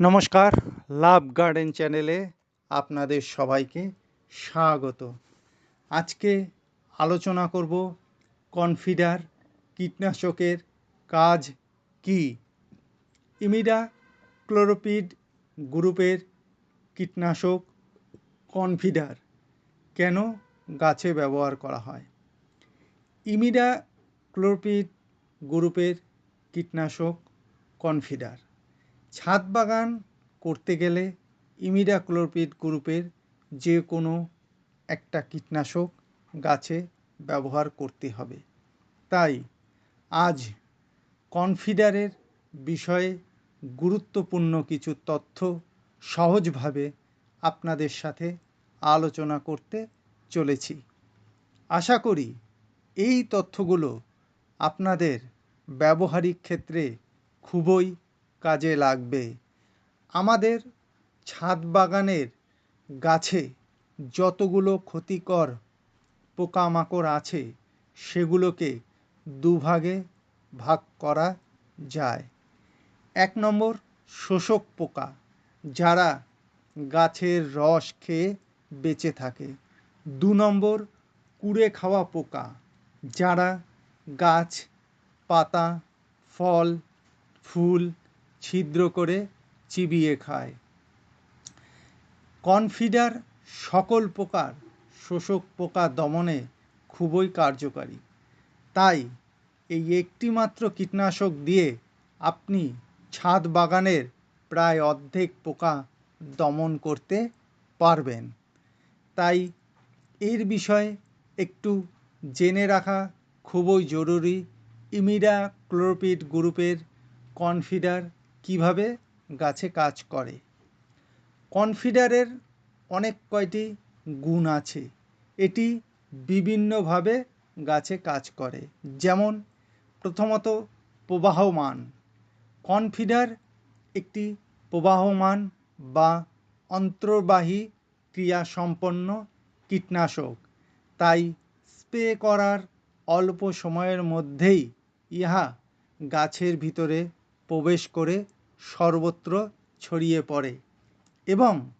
নমস্কার, লাভ গার্ডেন চ্যানেলে আপনাদের সবাইকে স্বাগত। আজকে আলোচনা করব কনফিডার কীটনাশকের কাজ কি? ইমিডা ক্লোরোপিড গ্রুপের কীটনাশক কনফিডার কেন গাছে ব্যবহার করা হয়? ইমিডা ক্লোরোপিড গ্রুপের কীটনাশক কনফিডার ছাদ বাগান করতে গেলে ইমিডাক্লোরপিড গ্রুপের যে কোনো একটা কীটনাশক গাছে ব্যবহার করতে হবে। তাই আজ কনফিডারের বিষয়ে গুরুত্বপূর্ণ কিছু তথ্য সহজভাবে আপনাদের সাথে আলোচনা করতে চলেছি। আশা করি এই তথ্যগুলো আপনাদের ব্যবহারিক ক্ষেত্রে খুবই কাজে লাগবে। আমাদের ছাদ বাগানের গাছে যতগুলো ক্ষতিকর পোকামাকড় আছে, সেগুলোকে দুভাগে ভাগ করা যায়। এক নম্বর, শোষক পোকা, যারা গাছের রস খেয়ে বেঁচে থাকে। দু নম্বর, কুড়ে খাওয়া পোকা, যারা গাছ, পাতা, ফল, ফুল ছিদ্র করে চিবিয়ে খায়। কনফিডার সকল প্রকার শোষক পোকা দমনে খুবই কার্যকারী। তাই এই একটিমাত্র কীটনাশক দিয়ে আপনি ছাদ বাগানের প্রায় অর্ধেক পোকা দমন করতে পারবেন। তাই এর বিষয়ে একটু জেনে রাখা খুবই জরুরি। ইমিডা ক্লোরোপিড গ্রুপের কনফিডার কীভাবে গাছে কাজ করে। কনফিডারের অনেক কয়টি গুণ আছে। এটি বিভিন্নভাবে গাছে কাজ করে। যেমন, প্রথমত প্রবাহমান। কনফিডার একটি প্রবাহমান বা অন্তর্বাহী ক্রিয়া সম্পন্ন কীটনাশক। তাই স্প্রে করার অল্প সময়ের মধ্যেই ইহা গাছের ভিতরে প্রবেশ করে সর্বত্র ছড়িয়ে পড়ে এবং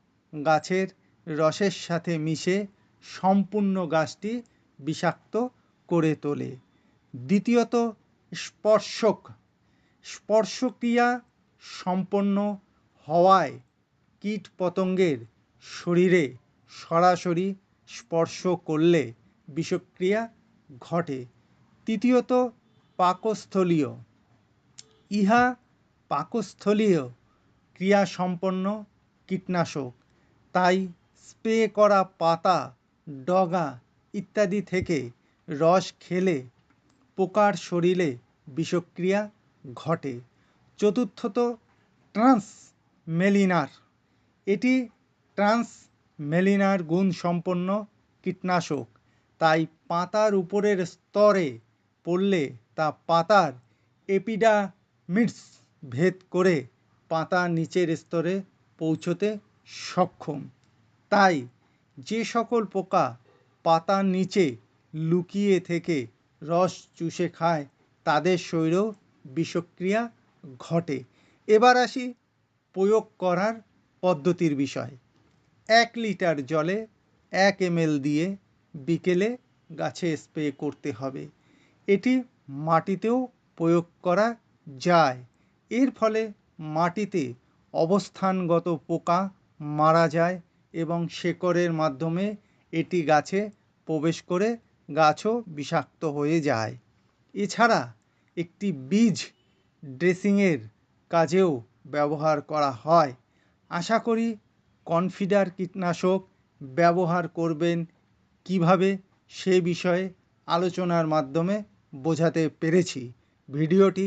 গাছের রসের সাথে মিশে সম্পূর্ণ গাছটি বিষাক্ত করে তোলে। দ্বিতীয়ত, স্পর্শক। স্পর্শক্রিয়া সম্পন্ন হওয়ায় কীট পতঙ্গের শরীরে সরাসরি স্পর্শ করলে বিষক্রিয়া ঘটে। তৃতীয়ত, পাকস্থলীয়। ইহা পাকস্থলীয় ক্রিয়াসম্পন্ন কীটনাশক। তাই স্প্রে করা পাতা, ডগা ইত্যাদি থেকে রস খেলে পোকার শরীরে বিষক্রিয়া ঘটে। চতুর্থত ট্রান্স মেলিনার এটি ট্রান্স মেলিনার গুণসম্পন্ন কীটনাশক। তাই পাতার উপরের স্তরে পড়লে তা পাতার এপিডামিডস ভেদ করে পাতা নিচের স্তরে পৌঁছতে সক্ষম। তাই যে সকল পোকা পাতার নিচে লুকিয়ে থেকে রস চুষে খায়, তাদের শরীরেও বিষক্রিয়া ঘটে। এবার আসি প্রয়োগ করার পদ্ধতির বিষয়। এক লিটার জলে এক এমএল দিয়ে বিকেলে গাছে স্প্রে করতে হবে। এটি মাটিতেও প্রয়োগ করা যায়। এর ফলে মাটিতে অবস্থানগত পোকা মারা যায় এবং শেকড়ের মাধ্যমে এটি গাছে প্রবেশ করে গাছও বিষাক্ত হয়ে যায়। এছাড়া একটি বীজ ড্রেসিংয়ের কাজেও ব্যবহার করা হয়। আশা করি কনফিডার কীটনাশক ব্যবহার করবেন কীভাবে সে বিষয়ে আলোচনার মাধ্যমে বোঝাতে পেরেছি। ভিডিওটি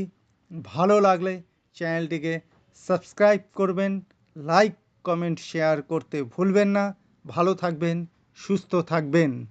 ভালো লাগলে চ্যানেলটিকে সাবস্ক্রাইব করবেন, লাইক, কমেন্ট, শেয়ার করতে ভুলবেন না। ভালো থাকবেন, সুস্থ থাকবেন।